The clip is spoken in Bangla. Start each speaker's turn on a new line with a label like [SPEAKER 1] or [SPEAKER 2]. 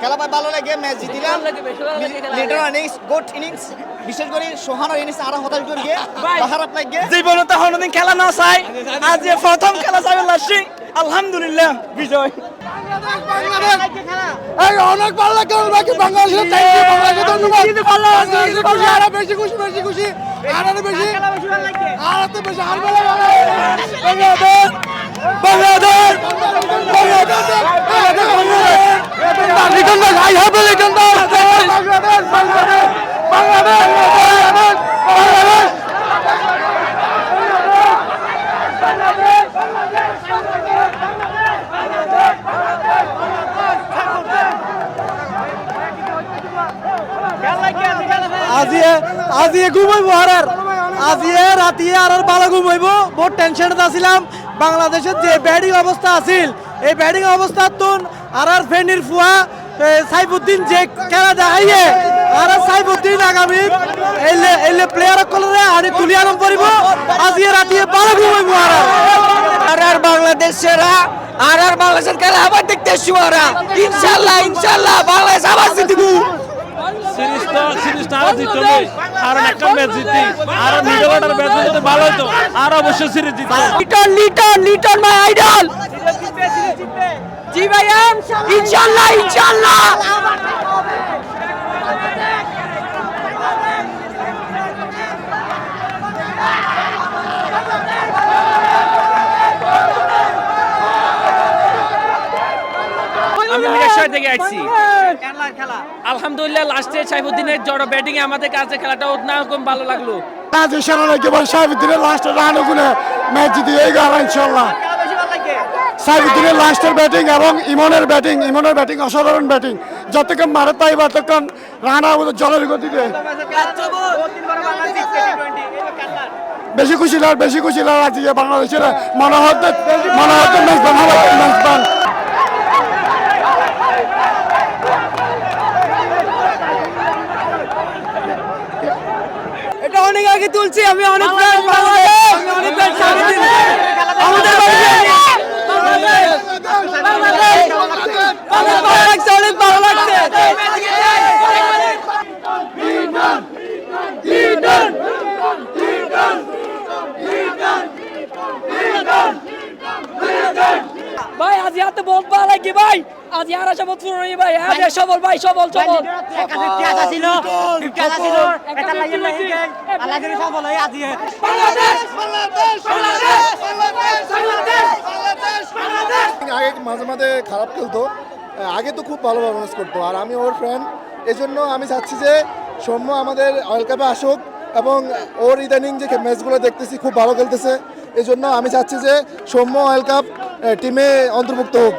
[SPEAKER 1] খেলা ভালো লাগে ম্যাচ জিতিলাম।
[SPEAKER 2] ভালো লাগে, লাগে খেলা।
[SPEAKER 1] লিটার ইনিংস গুড ইনিংস বিশেষ করে সোহানোর ইনিংস আরও হতাশ করে গিয়ে বাহারাত লাগে
[SPEAKER 3] জীবনে তো কোনোদিন খেলা না চাই। আজ যে প্রথম খেলা চাই লাসি আলহামদুলিল্লাহ বিজয়।
[SPEAKER 4] অনেক ভালো লাগে বাকি বাংলাদেশের থ্যাংক ইউ বাংলাদেশকে ধন্যবাদ। বাংলাদেশে খুশি আরও বেশি খুশি বেশি খুশি। আরও বেশি। আরও তো বেশি আর ভালো লাগে? বাংলাদেশ বাংলাদেশ।
[SPEAKER 3] আজিয়ে আজিয়ে ঘুমাইবো আর আজিয়ে রাতিয়ে আর আর ভালো ঘুমাইবো। বহুত টেনশনে আছিলাম। বাংলাদেশের যে ব্যাটিং অবস্থা আছিল এই ব্যাটিং অবস্থা তুন। আর আর ফেনির ফুয়া এ, সাইফুদ্দিন যে খেলা দেখাইয়ে আর আর সাইফুদ্দিন আগামী এলে এলে প্লেয়ার কলরে আনি তুলি আরম করিব। আজিয়ে রাতিয়ে ভালো ঘুমাইবো আর আর আর আর বাংলাদেশ সেরা আর আর বাংলাদেশের খেলা আবার দেখতে এসছি ওরা ইনশাআল্লাহ ইনশাআল্লাহ বাংলাদেশ আবার জিতবো।
[SPEAKER 5] সিরিজটা সিরিজটা আরও জিততে হবে। কারণ একটা ম্যাচ জিতি আর মিডল অর্ডার ম্যাচ যদি ভালো হতো আর অবশ্যই সিরিজ জিততো
[SPEAKER 3] লিটন লিটন লিটন মাই আইডল। জি ভাইয়া ইনশাআল্লাহ ইনশাআল্লাহ।
[SPEAKER 5] আমি মিরাশয় থেকে আসছি আলহামদুলিল্লাহ লাস্টে সাইফুদ্দিনের জড়ো ব্যাটিং এ আমাদের কাছে খেলাটা না খুব ভালো লাগল।
[SPEAKER 4] সাহেবুদ্দিনের লাস্টের রান ওগুলো ম্যাচ জিতে এই ইনশাল্লাহ লাস্টের ব্যাটিং এবং ইমনের ব্যাটিং ইমনের ব্যাটিং অসাধারণ ব্যাটিং। যতক্ষণ মারে তাই ততক্ষণ রান আমাদের জলের গতিতে। বেশি খুশি লাগ বেশি খুশি লাগ আজকে বাংলাদেশের মনে হতে মনে হতে মেজবান হবে মেজবান
[SPEAKER 3] এটা অনেক আগে তুলছি আমি অনেক ফ্যান বাংলাদেশ আমি অনেক ফ্যান সারাদিন আমাদের বাড়িতে বাংলাদেশ অনেক অনেক ভালো লাগছে। ভাই আজ হাতে বহুত ভালো লাগে ভাই? আজ আর আশা বহুত পুরো ভাই। আজ সবল ভাই সবল সবল।
[SPEAKER 4] আগে মাঝে মাঝে খারাপ খেলতো। আগে তো খুব ভালো পারফরমেন্স করতো। আর আমি ওর ফ্যান এজন্য আমি চাচ্ছি যে সৌম্য আমাদের ওয়ার্ল্ড কাপে আসুক এবং ওর ইদানিং যে ম্যাচগুলো দেখতেছি, খুব ভালো খেলতেছে। এজন্য আমি চাচ্ছি যে সৌম্য ওয়ার্ল্ড কাপ টিমে অন্তর্ভুক্ত হোক।